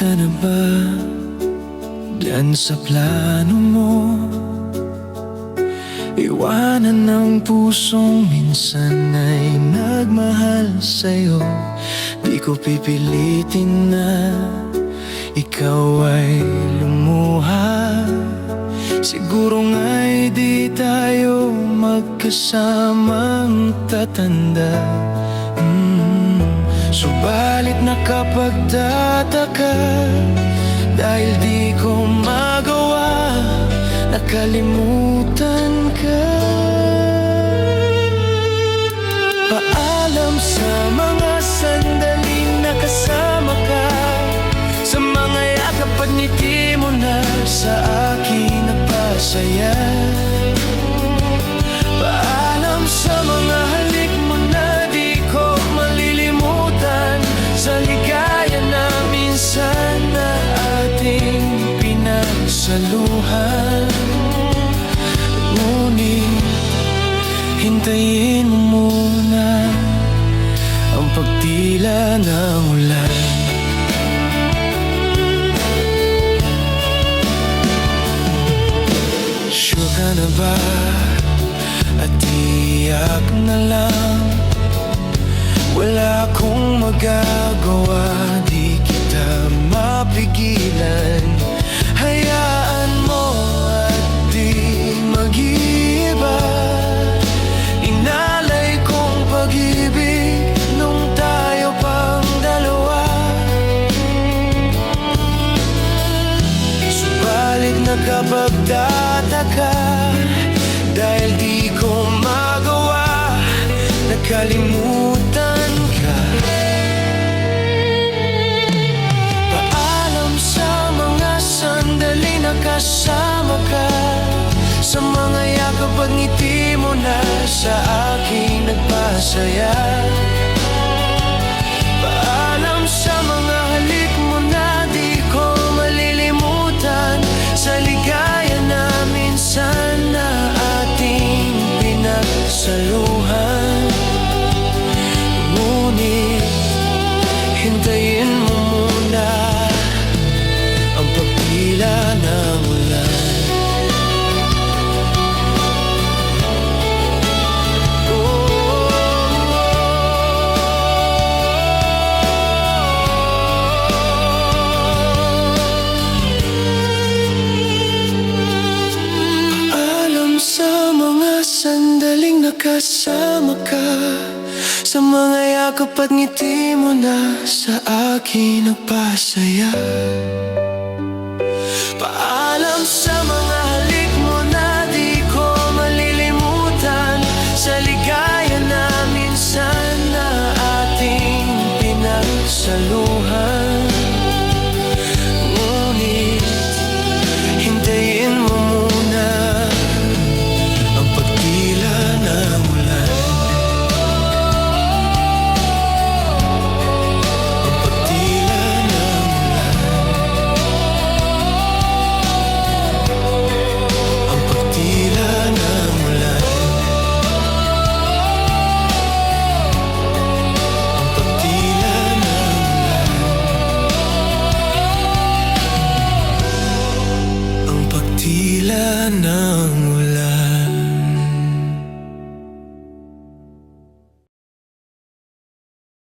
Ka na ba Diyan sa plano mo? Iwanan ng pusong minsan ay nagmahal sa'yo. Di ko pipilitin na ikaw ay lumuha. Siguro nga'y di tayo magkasamang tatanda. Mm. Subalit nakapagtataka Dahil di ko magawa Nakalimutan ng ulan Sure ka na ba? At tiyak na lang Wala akong magagawa nakapagtataka Dahil di ko magawa Nakalimutan ka. Paalam sa mga sandali nakasama ka. Sa mga yakap at ngiti mo na sa akin nagpasaya nakasama ka Sa mga yakap at ngiti mo na sa akin nagpasaya ulan Ang pagtila ng